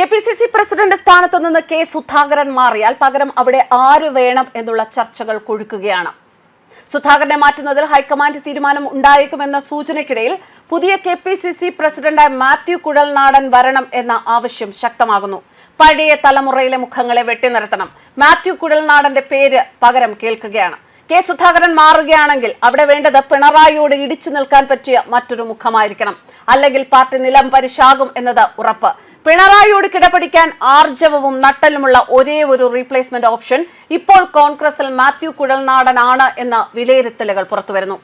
K P C C president സ്ഥാനത്ത് നിന്ന് K Sudhakaran മാറിയാൽ പകരം അവിടെ ആര് വേണം എന്നുള്ള ചർച്ചകൾ കൊഴുക്കുകയാണ്. സുധാകരനെ മാറ്റുന്നതിൽ ഹൈക്കമാൻഡ് തീരുമാനം ഉണ്ടായേക്കുമെന്ന സൂചനയ്ക്കിടയിൽ പുതിയ കെ പി സി സി പ്രസിഡന്റായ മാത്യു കുഴൽനാടൻ വരണം എന്ന ആവശ്യം ശക്തമാകുന്നു. പഴയ തലമുറയിലെ മുഖങ്ങളെ വെട്ടിനിർത്തണം. മാത്യു കുഴൽനാടന്റെ പേര് പകരം കേൾക്കുകയാണ്. കെ സുധാകരൻ മാറുകയാണെങ്കിൽ അവിടെ വേണ്ടത് പിണറായിയോട് ഇടിച്ചു നിൽക്കാൻ പറ്റിയ മറ്റൊരു മുഖമായിരിക്കണം. അല്ലെങ്കിൽ പാർട്ടി നിലം പരിശാകും എന്നത് ഉറപ്പ്. പിണറായിയോട് കിടപിടിക്കാൻ ആർജവവും നട്ടലുമുള്ള ഒരേ ഒരു റീപ്ലേസ്മെന്റ് ഓപ്ഷൻ ഇപ്പോൾ കോൺഗ്രസിൽ മാത്യു കുഴൽനാടനാണ് എന്ന വിലയിരുത്തലുകൾ പുറത്തുവരുന്നു.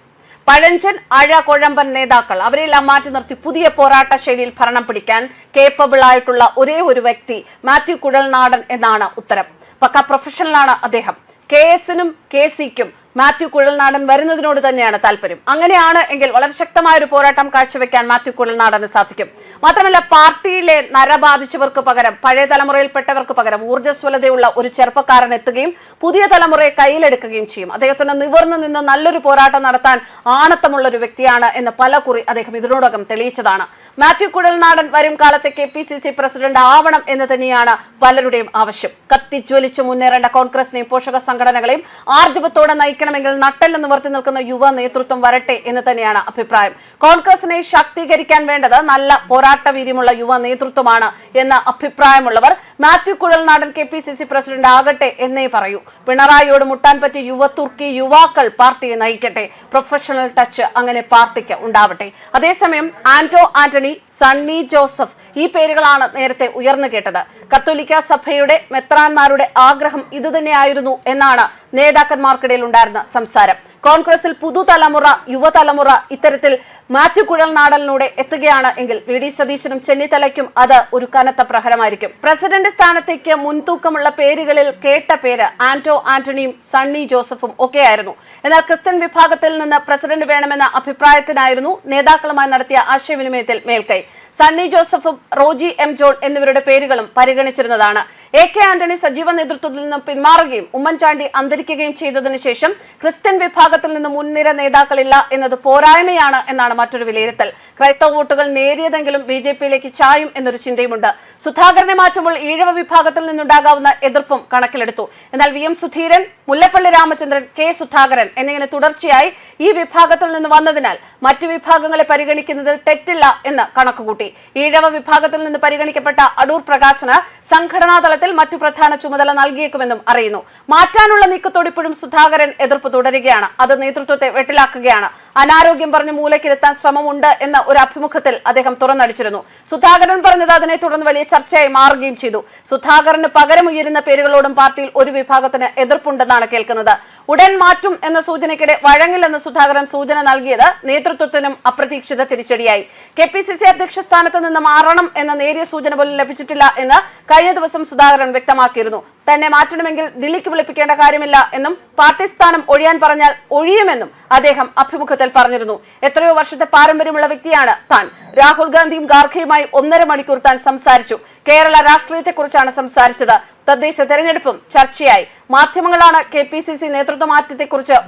പഴഞ്ചൻ അഴ കുഴമ്പൻ നേതാക്കൾ അവരെല്ലാം മാറ്റി നിർത്തി പുതിയ പോരാട്ട ശൈലിയിൽ ഭരണം പിടിക്കാൻ കേപ്പബിൾ ആയിട്ടുള്ള ഒരേ ഒരു വ്യക്തി മാത്യു കുഴൽനാടൻ എന്നാണ് ഉത്തരം. പക്ക പ്രൊഫഷണലാണ് അദ്ദേഹം. കെ എസിനും കെ സിക്കും മാത്യു കുഴൽനാടൻ വരുന്നതിനോട് തന്നെയാണ് താല്പര്യം. അങ്ങനെയാണ് എങ്കിൽ വളരെ ശക്തമായ ഒരു പോരാട്ടം കാഴ്ചവെക്കാൻ മാത്യു കുഴൽനാടന് സാധിക്കും. മാത്രമല്ല പാർട്ടിയിലെ നര ബാധിച്ചവർക്ക് പകരം പഴയ തലമുറയിൽപ്പെട്ടവർക്ക് പകരം ഊർജസ്വലതയുള്ള ഒരു ചെറുപ്പക്കാരൻ എത്തുകയും പുതിയ തലമുറയെ കയ്യിലെടുക്കുകയും ചെയ്യും. അദ്ദേഹത്തിന് നിവർന്നു നിന്ന് നല്ലൊരു പോരാട്ടം നടത്താൻ ആണത്തമുള്ള ഒരു വ്യക്തിയാണ് എന്ന് പല കുറി അദ്ദേഹം ഇതിനോടകം തെളിയിച്ചതാണ്. മാത്യു കുഴൽനാടൻ വരും കാലത്തെ K P C C president ആവണം എന്ന് തന്നെയാണ് പലരുടെയും ആവശ്യം. കത്തിജ്വലിച്ച് മുന്നേറേണ്ട കോൺഗ്രസിനെയും പോഷക സംഘടനകളെയും ആർജവത്തോടെ നയിക്കണമെങ്കിൽ നട്ടെല്ല് നിവർത്തി നിൽക്കുന്ന യുവ നേതൃത്വം വരട്ടെ എന്ന് തന്നെയാണ് അഭിപ്രായം. കോൺഗ്രസിനെ ശാക്തീകരിക്കാൻ വേണ്ടത് നല്ല പോരാട്ട വീര്യമുള്ള യുവ നേതൃത്വമാണ് എന്ന അഭിപ്രായമുള്ളവർ Mathew Kuzhalnadan K P C C president ആകട്ടെ എന്നേ പറയൂ. പിണറായിയോട് മുട്ടാൻ പറ്റിയ യുവതുർക്കി യുവാക്കൾ പാർട്ടിയെ നയിക്കട്ടെ. പ്രൊഫഷണൽ ടച്ച് അങ്ങനെ പാർട്ടിക്ക് ഉണ്ടാവട്ടെ. അതേസമയം ആന്റോ ആന്റണി സണ്ണി ജോസഫ് ഈ പേരുകളാണ് നേരത്തെ ഉയർന്നു കേട്ടത്. കത്തോലിക്ക സഭയുടെ മെത്രാന്മാരുടെ ആഗ്രഹം ഇതുതന്നെയായിരുന്നു എന്നാണ് നേതാക്കന്മാർക്കിടയിൽ ഉണ്ടായിരുന്ന സംസാരം. കോൺഗ്രസിൽ പുതുതലമുറ യുവതലമുറ ഇത്തരത്തിൽ മാത്യു കുഴൽനാടലിലൂടെ എത്തുകയാണ് എങ്കിൽ വി ഡി സതീശനും ചെന്നിത്തലയ്ക്കും അത് ഒരു കനത്ത പ്രഹരമായിരിക്കും. പ്രസിഡന്റ് സ്ഥാനത്തേക്ക് മുൻതൂക്കമുള്ള പേരുകളിൽ കേട്ട പേര് ആന്റോ ആന്റണിയും സണ്ണി ജോസഫും ഒക്കെയായിരുന്നു. എന്നാൽ ക്രിസ്ത്യൻ വിഭാഗത്തിൽ നിന്ന് പ്രസിഡന്റ് വേണമെന്ന അഭിപ്രായത്തിനായിരുന്നു നേതാക്കളുമായി നടത്തിയ ആശയവിനിമയത്തിൽ മേൽക്കൈ. സണ്ണി ജോസഫും റോജി എം ജോൺ എന്നിവരുടെ പേരുകളും പരിഗണിച്ചിരുന്നതാണ്. എ കെ ആന്റണി സജീവ നേതൃത്വത്തിൽ നിന്നും പിന്മാറുകയും ഉമ്മൻചാണ്ടി അന്തരിക്കുകയും ചെയ്തതിനു ശേഷം ക്രിസ്ത്യൻ വിഭാഗത്തിൽ നിന്ന് മുൻനിര നേതാക്കളില്ല എന്നത് പോരായ്മയാണ് എന്നാണ് മറ്റൊരു വിലയിരുത്തൽ. ക്രൈസ്തവ വോട്ടുകൾ നേരിയതെങ്കിലും ബി ജെ പിയിലേക്ക് ചായും എന്നൊരു ചിന്തയുമുണ്ട്. സുധാകരനെ മാറ്റുമ്പോൾ ഈഴവ വിഭാഗത്തിൽ നിന്നുണ്ടാകാവുന്ന എതിർപ്പും കണക്കിലെടുത്തു. എന്നാൽ V M Sudheeran Mullappally Ramachandran K Sudhakaran എന്നിങ്ങനെ തുടർച്ചയായി ഈ വിഭാഗത്തിൽ നിന്ന് വന്നതിനാൽ മറ്റു വിഭാഗങ്ങളെ പരിഗണിക്കുന്നതിൽ തെറ്റില്ല എന്ന് കണക്കുകൂട്ടി. ഈഴവ വിഭാഗത്തിൽ നിന്ന് പരിഗണിക്കപ്പെട്ട അടൂർ പ്രകാശന് സംഘടനാ തലത്തിൽ മറ്റു പ്രധാന ചുമതല നൽകിയേക്കുമെന്നും അറിയുന്നു. മാറ്റാനുള്ള നീക്കത്തോട് ഇപ്പോഴും സുധാകരൻ എതിർപ്പ് തുടരുകയാണ്. അത് നേതൃത്വത്തെ വെട്ടിലാക്കുകയാണ്. അനാരോഗ്യം പറഞ്ഞ് മൂലക്കിരുത്താൻ ശ്രമമുണ്ട് എന്ന ഒരു അഭിമുഖത്തിൽ അദ്ദേഹം തുറന്നടിച്ചിരുന്നു. സുധാകരൻ പറഞ്ഞത് അതിനെ തുടർന്ന് വലിയ ചർച്ചയായി മാറുകയും ചെയ്തു. സുധാകരന് പകരം ഉയരുന്ന പേരുകളോടും പാർട്ടിയിൽ ഒരു വിഭാഗത്തിന് എതിർപ്പുണ്ടെന്നാണ് കേൾക്കുന്നത്. ഉടൻ മാറ്റും എന്ന സൂചനയ്ക്കിടെ വഴങ്ങില്ലെന്ന് സുധാകരൻ സൂചന നൽകിയത് നേതൃത്വത്തിനും അപ്രതീക്ഷിത തിരിച്ചടിയായി. കെ പി സി സി അധ്യക്ഷ സ്ഥാനത്ത് നിന്ന് മാറണം എന്ന നേരിയ സൂചന പോലും ലഭിച്ചിട്ടില്ല എന്ന് കഴിഞ്ഞ ദിവസം സുധാകരൻ വ്യക്തമാക്കിയിരുന്നു. തന്നെ മാറ്റണമെങ്കിൽ ദില്ലിക്ക് വിളിപ്പിക്കേണ്ട കാര്യമില്ല എന്നും പാർട്ടി സ്ഥാനം ഒഴിയാൻ പറഞ്ഞാൽ ഒഴിയുമെന്നും അദ്ദേഹം അഭിമുഖത്തിൽ പറഞ്ഞിരുന്നു. എത്രയോ വർഷത്തെ പാരമ്പര്യമുള്ള വ്യക്തിയാണ് താൻ. രാഹുൽ ഗാന്ധിയും ഗാർഖയുമായി ഒന്നര മണിക്കൂർ താൻ സംസാരിച്ചു. കേരള രാഷ്ട്രീയത്തെക്കുറിച്ചാണ് സംസാരിച്ചത്. തദ്ദേശ തെരഞ്ഞെടുപ്പും ചർച്ചയായി. മാധ്യമങ്ങളാണ് കെ പി സി സി നേതൃത്വ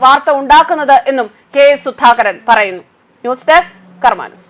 വാർത്ത ഉണ്ടാക്കുന്നത് എന്നും കെ എസ് സുധാകരൻ പറയുന്നു. News desk കർമാനുസ്.